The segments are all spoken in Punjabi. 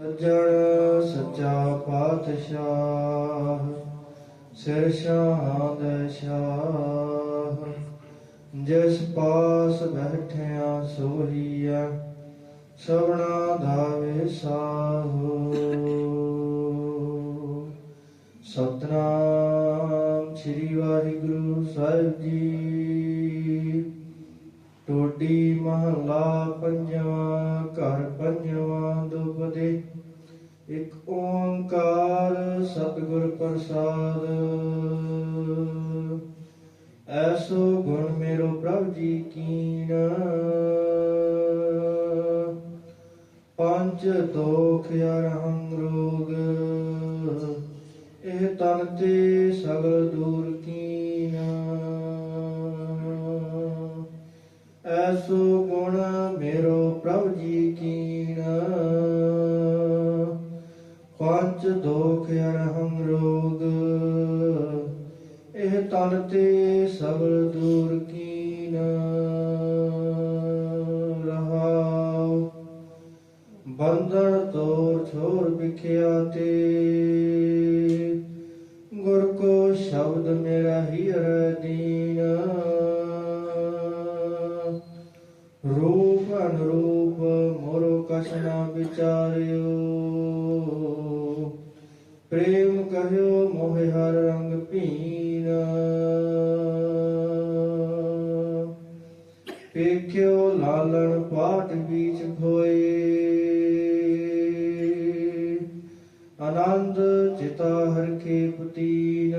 ਸੱਜਣ ਸੱਚਾ ਪਾਤਸ਼ਾਹ, ਸਿਰ ਸ਼ਾਹਦ ਸ਼ਾਹ ਜਿਸ ਪਾਸ ਬੈਠਿਆ ਸੋਹੀਆ ਸਭਨਾ ਦਾ ਵਿਸਾਹੋ ਸਤਨਾਮ ਸ੍ਰੀ ਵਾਹਿਗੁਰੂ ਸਾਹਿਬ ਜੀ। ਟੋਡੀ ਮਹਲਾ ਪੰਜਵਾਂ, ਘਰ ਪੰਜਵਾਂ ਦੁਪਦੇ ਇੱਕ ਓੰਕਾਰ ਸਤਿਗੁਰ ਪ੍ਰਸਾਦ। ਐਸੋ ਗੁਣ ਮੇਰੋ ਪ੍ਰਭ ਜੀ ਕੀਨ ਪੰਜ ਦੋਖ ਅਰਹੰ ਰੋਗ। ਇਹ ਤਨ ਤੇ ਸਗਲ ਦੂਰ ਕੀ ਐਸੋ ਗੁਣ ਮੇਰੋ ਪ੍ਰਭ ਜੀ ਕੀਨ ਪੰਜ ਦੋਖ ਅਰਹੰ ਰੋਗ, ਇਹ ਤਨ ਤੇ ਸਗਲ ਦੂਰ ਕੀਨ। ਰਹਾਉ, ਬੰਧਨ ਤੋਰ ਛੋਰ ਵਿਖਿਆ ਤੇ। ਗੁਰ ਕੋ ਸ਼ਬਦ ਮੇਰਾ ਹੀਰ ਦੀਨ। ਰੂਪ ਅਨਰੂਪ ਮੋਰੋ ਕਛ ਨਾ ਵਿਚਾਰਿਓ। ਪ੍ਰੇਮ ਕਹਿਓ ਮੋਹਿ ਹਰ ਰੰਗ ਭੀਨ। ਪੇਖਿਓ ਲਾਲਣ ਪਾਟ ਵਿੱਚ ਖੋਏ। ਆਨੰਦ ਚਿਤਾ ਹਰ ਕੇ ਪਤੀਨ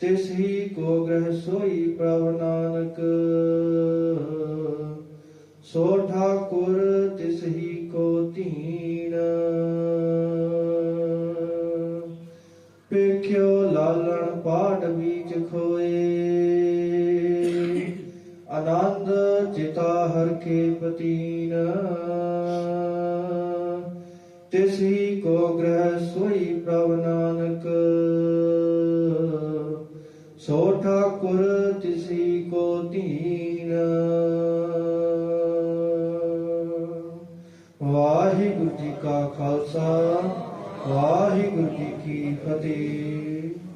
ਤਿਸ ਹੀ ਕੋ ਗ੍ਰਹਿ ਸੋਈ ਪ੍ਰਭ ਨਾਨਕ। ਸੋ ਠਾਕੁਰ ਤਿਸ ਹੀ ਕੋ ਧੀਨ ਵੇਖਿਓ ਲਾਲਣ ਪਾਟ ਵਿੱਚ ਖੋਏ। ਆਨੰਦ ਚਿਤਾ ਹਰ ਕੇ ਪਤੀਨ। ਤਿਸ ਹੀ ਕੋ ਗ੍ਰਹਿ ਸੋਈ ਪ੍ਰਭ ਨਾਨਕ। ਸੋ ਠਾਕੁਰ ਤਿਸ ਹੀ ਕੋ ਧੀਨ ਵਾਹਿਗੁਰੂ ਜੀ ਕਾ ਖਾਲਸਾ ਵਾਹਿਗੁਰੂ ਜੀ ਕੀ ਫਤਿਹ।